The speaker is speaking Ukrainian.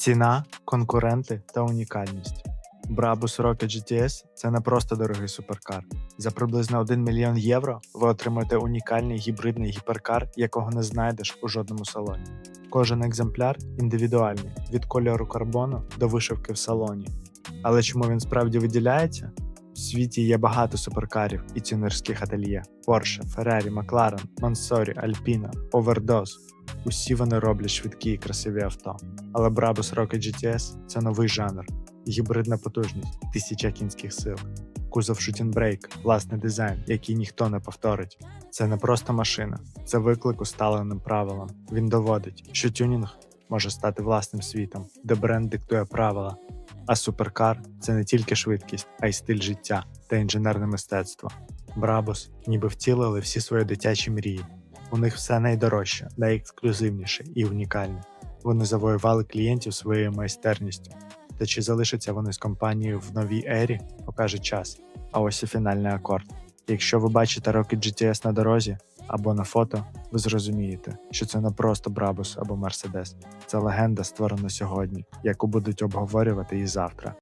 Ціна, конкуренти та унікальність. Brabus Rocket GTS – це не просто дорогий суперкар. За приблизно 1 мільйон євро ви отримаєте унікальний гібридний гіперкар, якого не знайдеш у жодному салоні. Кожен екземпляр індивідуальний від кольору карбону до вишивки в салоні. Але чому він справді виділяється? В світі є багато суперкарів і тюнерських ательє: Porsche, Ferrari, McLaren, Mansory, Alpina, Overdose. Усі вони роблять швидкі і красиві авто. Але Brabus Rocket GTS – це новий жанр, гібридна потужність, тисяча кінських сил, кузов шутінбрейк, власний дизайн, який ніхто не повторить. Це не просто машина, це виклик усталеним правилам. Він доводить, що тюнінг може стати власним світом, де бренд диктує правила. А суперкар це не тільки швидкість, а й стиль життя та інженерне мистецтво. Брабус ніби втілили всі свої дитячі мрії. У них все найдорожче, найексклюзивніше і унікальне. Вони завоювали клієнтів своєю майстерністю. Та чи залишаться вони з компанією в новій ері, покаже час. А ось і фінальний акорд. Якщо ви бачите Rocket GTS на дорозі або на фото, ви зрозумієте, що це не просто Брабус або Мерседес. Це легенда, створена сьогодні, яку будуть обговорювати і завтра.